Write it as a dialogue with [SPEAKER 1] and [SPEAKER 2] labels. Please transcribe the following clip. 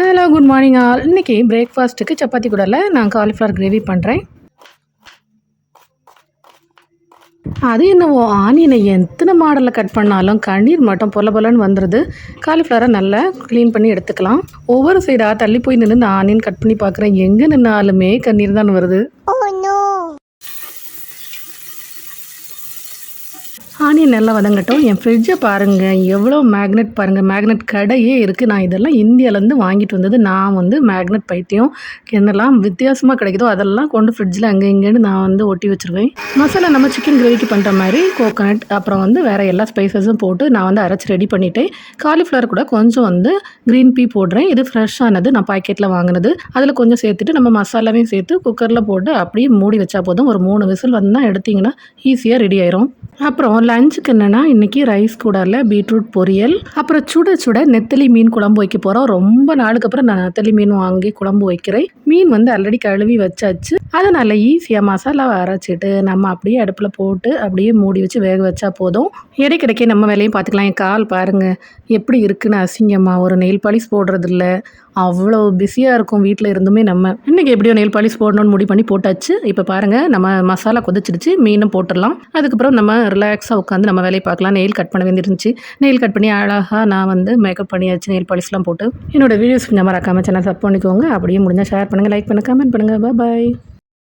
[SPEAKER 1] Hello good morning all இன்றைக்கி பிரேக்ஃபாஸ்ட்டுக்கு சப்பாத்தி கூடல நான் காலிஃப்ளவர் கிரேவி பண்ணுறேன் அது என்னவோ ஆனியனை எத்தனை மாடலில் கட் பண்ணாலும் கண்ணீர் மட்டும் பொல பொலன்னு வந்துடுது காலிஃப்ளவரை நல்லா க்ளீன் பண்ணி எடுத்துக்கலாம். ஒவ்வொரு சைடாக தள்ளி போய் நின்று நான் ஆனியன் கட் பண்ணி பார்க்குறேன். எங்கே நின்னாலுமே கண்ணீர் தான் வருது. Oh, ஆனியன் நல்லா வதங்கட்டும். என் ஃப்ரிட்ஜை பாருங்கள் எவ்வளோ மேக்னெட் பாருங்கள் மேக்னெட் கடையே இருக்குது நான் இதெல்லாம் இந்தியாவிலேருந்து வாங்கிட்டு வந்தது. நான் வந்து மேக்னெட் பைத்தியம். என்னெல்லாம் வித்தியாசமாக கிடைக்குதோ அதெல்லாம் கொண்டு ஃப்ரிட்ஜில் அங்கே இங்கேன்னு நான் வந்து ஒட்டி வச்சுருவேன். மசாலா நம்ம சிக்கன் கிரேவிக்கு பண்ணுற மாதிரி கோகோனட் அப்புறம் வந்து வேறு எல்லா ஸ்பைசஸும் போட்டு நான் வந்து அரைச்சி ரெடி பண்ணிட்டேன். காலிஃப்ளவர் கூட கொஞ்சம் வந்து க்ரீன் பீ போடுறேன். இது ஃப்ரெஷ்ஷானது நான் பாக்கெட்டில் வாங்கினது. அதில் கொஞ்சம் சேர்த்துட்டு நம்ம மசாலாவையும் சேர்த்து குக்கரில் போட்டு அப்படியே மூடி வச்சா போதும். ஒரு மூணு விசில் வந்தால் எடுத்திங்கன்னா ஈஸியாக ரெடி ஆயிரும். அப்புறம் லஞ்சுக்கு என்னென்னா இன்றைக்கி ரைஸ் கூடல பீட்ரூட் பொரியல் அப்புறம் சுட சுட நெத்தலி மீன் குழம்பு வைக்க போகிறோம் ரொம்ப நாளுக்கு அப்புறம் நான் நெத்தலி மீன் வாங்கி குழம்பு வைக்கிறேன். மீன் வந்து ஆல்ரெடி கழுவி வச்சாச்சு. அதனால் ஈஸியாக மசாலா அரைச்சிட்டு நம்ம அப்படியே அடுப்பில் போட்டு அப்படியே மூடி வச்சு வேக வச்சா போதும். இடைக்கிடைக்கே நம்ம வேலையும் பார்த்துக்கலாம். என் கால் பாருங்கள் எப்படி இருக்குன்னு அசிங்கமாக ஒரு நெயில் பாலிஸ் போடுறதில்ல. அவ்வளோ பிஸியாக இருக்கும் வீட்டில் இருந்துமே நம்ம. இன்றைக்கி எப்படியோ நெயில் பாலிஷ் போடணும்னு முடிவு பண்ணி போட்டாச்சு. இப்போ பாருங்கள் நம்ம மசாலா கொதிச்சிடுச்சு. மீனும் போட்டுடலாம். அதுக்கப்புறம் நம்ம ரிலாக்ஸாக உட்காந்து நம்ம வேலையை பார்க்கலாம். நெயில் கட் பண்ண வேண்டியிருந்துச்சு நெயில் கட் பண்ணி அழகாக நான் வந்து மேக்கப் பண்ணியாச்சு நெயில் பாலிஷ்லாம் போட்டு. என்னோடய வீடியோஸ் கொஞ்சம் மறக்காமல் சேனல் சப் பண்ணிக்கோங்க. அப்படியே முடிஞ்சால் ஷேர் பண்ணுங்கள் லைக் பண்ணுங்கள் கமெண்ட் பண்ணுங்கள் பாய்